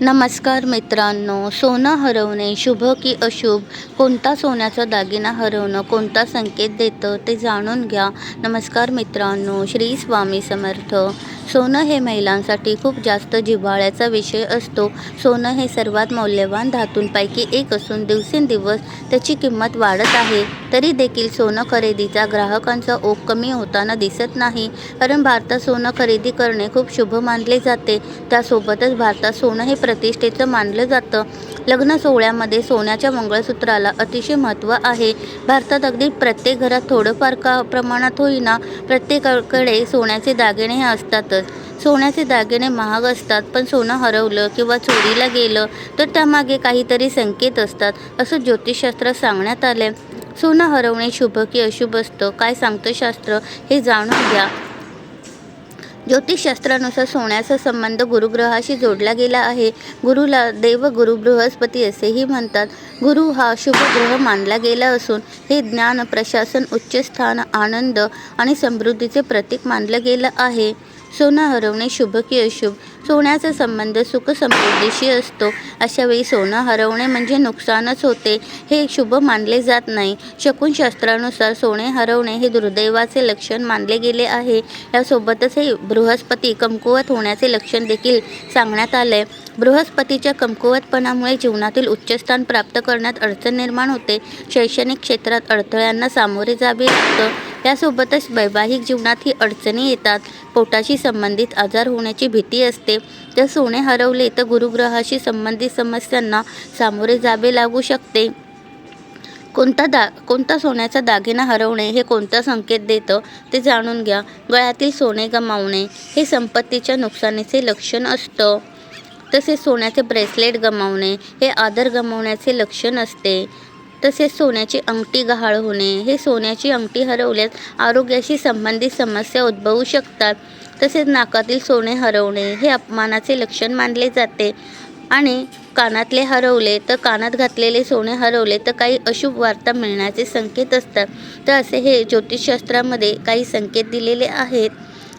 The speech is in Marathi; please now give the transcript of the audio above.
नमस्कार मित्रांनो सोनं हरवणे शुभ की अशुभ? कोणता सोन्याचा दागिना हरवणं कोणता संकेत देतं ते जाणून घ्या. नमस्कार मित्रांनो श्री स्वामी समर्थ. सोनं हे महिलांसाठी खूप जास्त जिव्हाळ्याचा विषय असतो. सोनं हे सर्वात मौल्यवान धातूंपैकी एक असून दिवसेंदिवस त्याची किंमत वाढत आहे. तरी देखील सोनं खरेदीचा ग्राहकांचा ओघ कमी होताना दिसत नाही. कारण भारतात सोनं खरेदी करणे खूप शुभ मानले जाते. त्यासोबतच भारतात सोनं हे प्रतिष्ठेचं मानलं जातं. लग्न सोहळ्यामध्ये सोन्याच्या मंगळसूत्राला अतिशय महत्त्व आहे. भारतात अगदी प्रत्येक घरात थोडंफार का प्रमाणात होईना प्रत्येकाकडे सोन्याचे दागिने हे असतातच. सोन्याचे दागिने महाग असतात पण सोनं हरवलं किंवा चोरीला गेलं तर त्यामागे काहीतरी संकेत असतात असं ज्योतिषशास्त्र सांगण्यात आलं सोनं हरवणे शुभ की अशुभ असतं? काय सांगतं शास्त्र? हे जाणून घ्या. ज्योतिषशास्त्रानुसार सोन्याचा संबंध गुरुग्रहाशी जोडला गेला आहे. गुरुला देवगुरु बृहस्पती असेही म्हणतात. गुरु हा शुभ ग्रह मानला गेला असून हे ज्ञान प्रशासन उच्च स्थान आनंद आणि समृद्धीचे प्रतीक मानलं गेलं आहे. सोनं हरवणे शुभ की अशुभ? सोन्याचा संबंध सुखसमृद्धीशी असतो. अशावेळी सोनं हरवणे म्हणजे नुकसानच होते. हे शुभ मानले जात नाही. शकुनशास्त्रानुसार सोने हरवणे हे दुर्दैवाचे लक्षण मानले गेले आहे. यासोबतच हे बृहस्पती कमकुवत होण्याचे लक्षण देखील सांगण्यात आले बृहस्पतीच्या कमकुवतपणामुळे जीवनातील उच्चस्थान प्राप्त करण्यात अडचण निर्माण होते. शैक्षणिक क्षेत्रात अडथळ्यांना सामोरे जावे लागतं. त्यासोबतच वैवाहिक जीवनात ही अडचणी येतात. पोटाशी संबंधित आजार होण्याची भीती असते. जर सोने हरवले तर गुरुग्रहाशी संबंधित समस्यांना सामोरे जावे लागू शकते. कोणता दा कोणता सोन्याचा दागिना हरवणे हे कोणता संकेत देतं ते जाणून घ्या. गळ्यातील सोने गमावणे हे संपत्तीच्या नुकसानीचे लक्षण असतं. तसेच सोन्याचे ब्रेसलेट गमावणे हे आदर गमावण्याचे लक्षण असते. तसेच सोन्याची अंगठी गहाळ होणे. हे सोन्याची अंगठी हरवल्यास आरोग्याशी संबंधित समस्या उद्भवू शकतात. तसेच नाकातील सोने हरवणे हे अपमानाचे लक्षण मानले जाते. आणि कानातले हरवले तर कानात घातलेले सोने हरवले तर काही अशुभ वार्ता मिळण्याचे संकेत असतात. तर असे हे ज्योतिषशास्त्रामध्ये काही संकेत दिलेले आहेत.